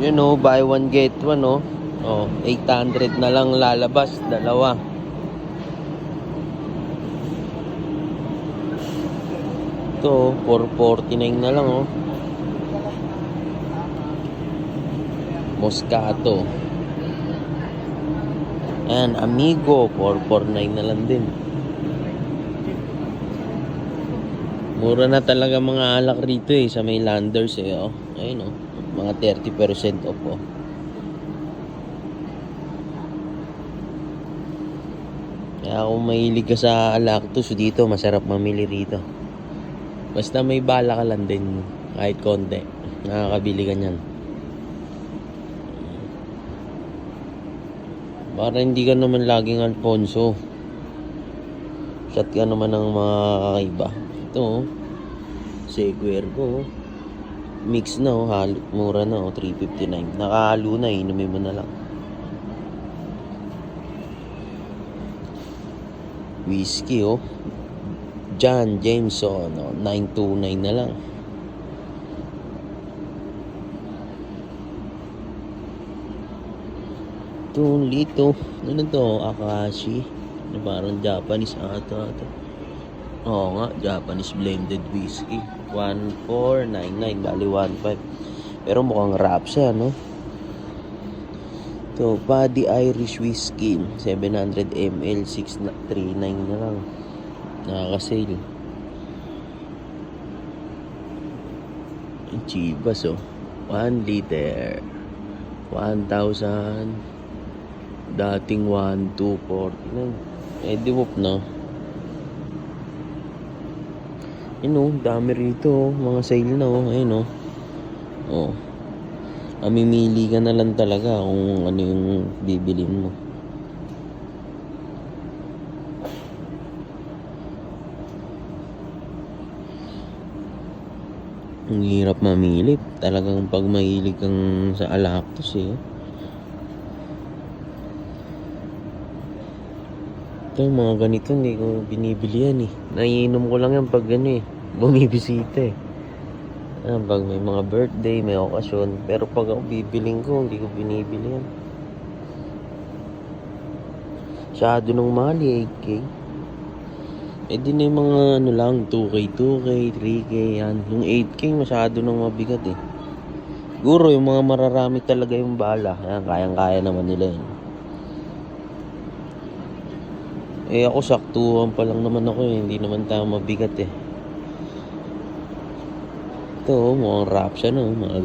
Yun know, buy one get one, no? Oh, 800 na lang lalabas, dalawa. Ito, 449 na lang, oh. Moscato. Ayan, Amigo, 449 na lang din. Mura na talaga mga alak rito eh, sa may landers eh, oh. Ayun, oh. Mga 30% off, oh. Kaya kung mahilig ka sa lactose dito, masarap mamili rito. Basta may bala ka lang din, kahit konti. Nakakabili ka niyan. Para hindi ka naman laging Alfonso. Shot ka naman ng mga kakaiba. Ito, oh. Seguer ko. oh. Mix na, oh. Halo, mura na, oh. 359. Nakahalo na, inumin mo na lang. Whiskey, oh. John Jameson, oh. 929 na lang. Ito, lito. Ano to? Akashi. Na parang Japanese ata ito. Oo nga, Japanese blended whiskey. 1499, bali 15. Pero mukhang rap siya, no? Ito, Paddy Irish Whiskey. 700 ml, 639 na lang. Nakaka-sale. Chivas, oh. 1 liter. 1,000. Dating 1, 2, 49. Eh, di whoop na. Yun oh, dami rito oh. Mga sale na oh. Ayun oh. Oh. Mamimili ka na lang talaga kung ano yung bibilin mo. Ang hirap mamili. Talagang pag mahilig kang sa alactos eh. Ito, mga ganito, hindi ko binibili yan eh. Naiinom ko lang yan pag ano eh, bumibisita eh. Ah, pag may mga birthday, may okasyon. Pero pag ako bibiling ko, hindi ko binibili yan. Masyado nang mahal eh, 8K. Eh di na yung mga ano lang, 2K, 2K, 3K yan. Yung 8K masyado nang mabigat eh. Siguro yung mga mararami talaga yung bala. Yan, kayang-kaya naman nila yun. Eh ako saktuhan pa lang naman ako eh. Hindi naman tayo mabigat eh. Ito, mukhang rap siya no. Mga